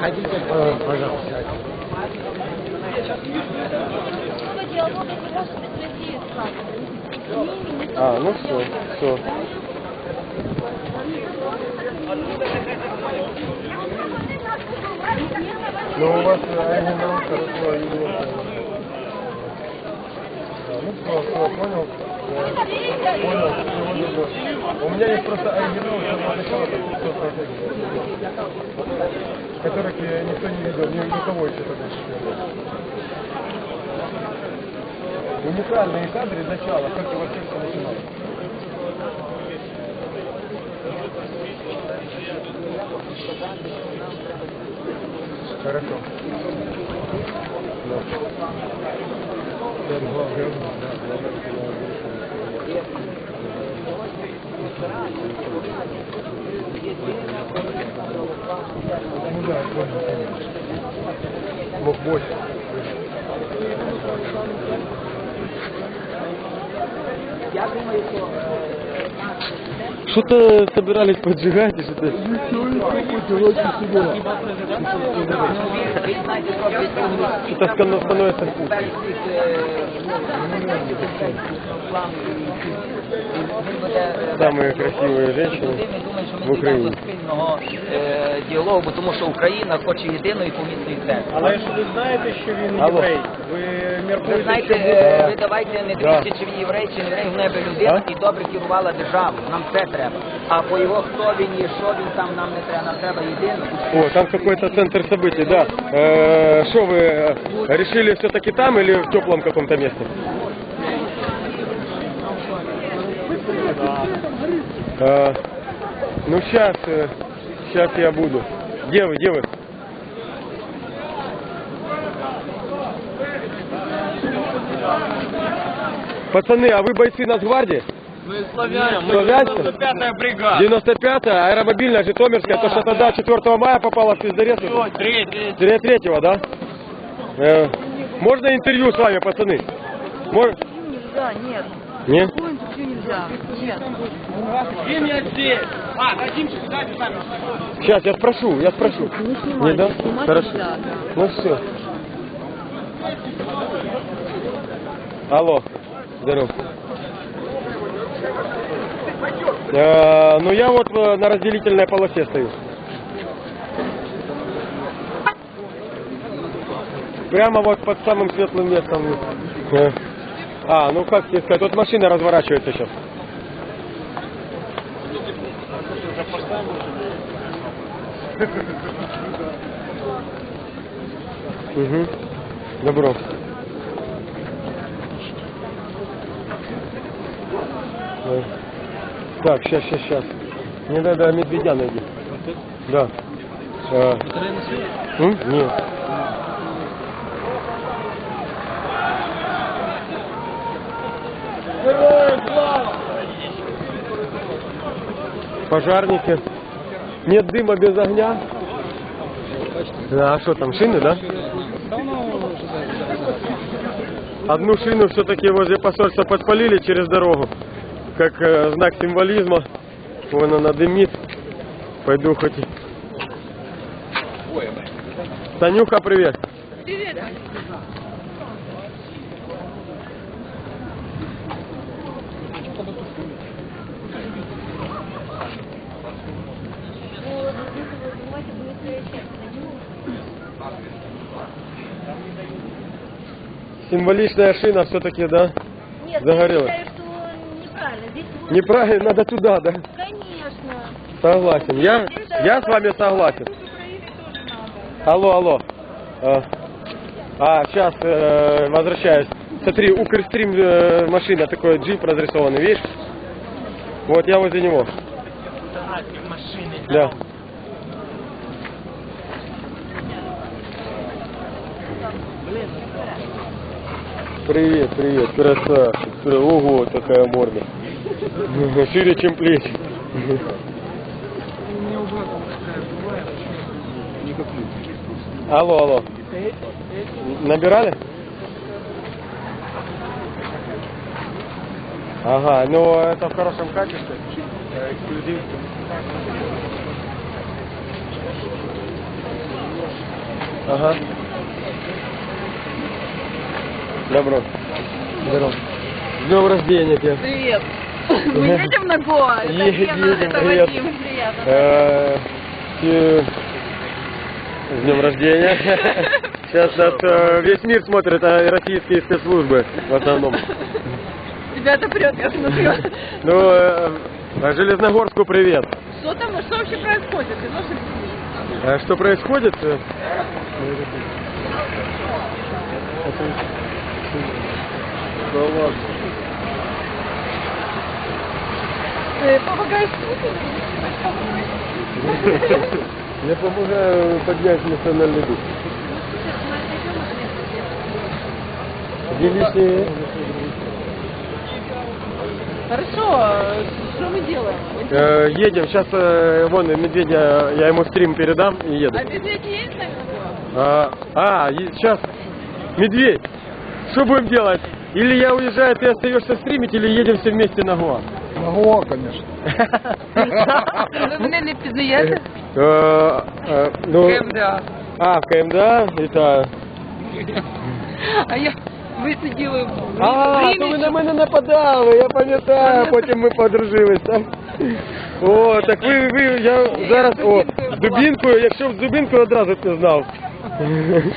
Хотите, э, пожалуйста. А, ну все, все. Ну, у вас оригинал хорошо идет. А, Ну, все, понял. Понял, сегодня. У меня есть просто оригинал которых я никто не видел, ни, никого еще тогда видел. Уникальные кадры начала, как и вообще все начиналось. Хорошо. Ну да, понял, понял. Мог больше. Что-то собирались поджигать, и что-то... Что-то станов- становится вкусно. Самые красивые женщины в Україні. спільного е, діалогу, бо тому що Україна хоче єдиної помітної церкви. Але ж ви знаєте, що він Алло. єврей? Ви Ви міркуєте, знаєте, що е, ви давайте не Да. дивіться, чи він єврей, чи не єврей, в небі людина А? і добре керувала державу. Нам це треба. А по його хто він і що він там нам не треба, нам треба єдину. О, там какой-то центр событий, да. Э, Что вы э, решили все-таки там или в теплом каком-то месте? Э, ну сейчас, сейчас я буду. Где вы, где вы? Пацаны, а вы бойцы Нацгвардии? ми славяне, Славянська? 95-я бригада. 95-я, аэромобильная, Житомирская, то, что тогда 4 мая попала в пиздарец. Третій. Серия третьего, да? Э, можно интервью с вами, пацаны? Мож- нельзя, нет. Нельзя. Нет. Він я здесь. А, дайте сами. Сейчас, я спрошу, я спрошу. Не снимайте, да? снимать Хорошо. нельзя, да. Ну все. Алло, здорово. Э, ну я вот э, на разделительной полосе стою. Прямо вот под самым светлым местом. А, ну как тебе сказать, вот машина разворачивается сейчас. Угу. Добро. Так, сейчас, сейчас, сейчас. Мне надо медведя найти. Да. М? Нет. Пожарники. Нет дыма без огня. Да, а что там, шины, да? Одну шину все-таки возле посольства подпалили через дорогу, как э, знак символизма. Вон она дымит. Пойду хоть. Танюха, привет. Символичная шина все-таки, да? Нет, Загорелась. я считаю, что неправильно. Здесь вот- Неправильно, надо туда, да? Конечно. Согласен. Я, я с вами согласен. Алло, алло. А, а, сейчас возвращаюсь. Смотри, Укрстрим э, машина, такой джип разрисованный, видишь? Вот я возле него. Да. Привет, привет, красавчик. Ого, такая морда. Шире, чем плечи. Алло, алло. Набирали? Ага, ну это в хорошем качестве. Эксклюзив. Ага. Добро. Здорово. С днем рождения тебя. Привет. Мы едем на Гоа. Это Едем, Лена, это привет. Вадим. Приятно. Э, э, С днем рождения. Сейчас нас э, весь мир смотрит, а российские спецслужбы в основном. Тебя это прет, я смотрю. Ну, э, а Железногорску привет. Что там, что вообще происходит? Ты можешь объяснить? А что происходит? Э, Ты помогаешь Я помогаю поднять национальный дух. Где лишние? Хорошо, что мы делаем? Э, едем, сейчас вон медведя, я ему стрим передам и еду. А медведь есть на Гоа? А, а, сейчас, медведь, что будем делать? Или я уезжаю, ты остаешься стримить, или едем все вместе на Гоа? На Гоа, конечно. Ви мене не пізнаєте? Э, э, ну, КМДА. А, в КМДА, вітаю. А я... Ви сиділи в А, Римі, то ви на щоб- мене нападали, я пам'ятаю, потім ми подружились там. О, так ви, ви, я зараз, о, з дубінкою, якщо б з дубінкою одразу б не знав.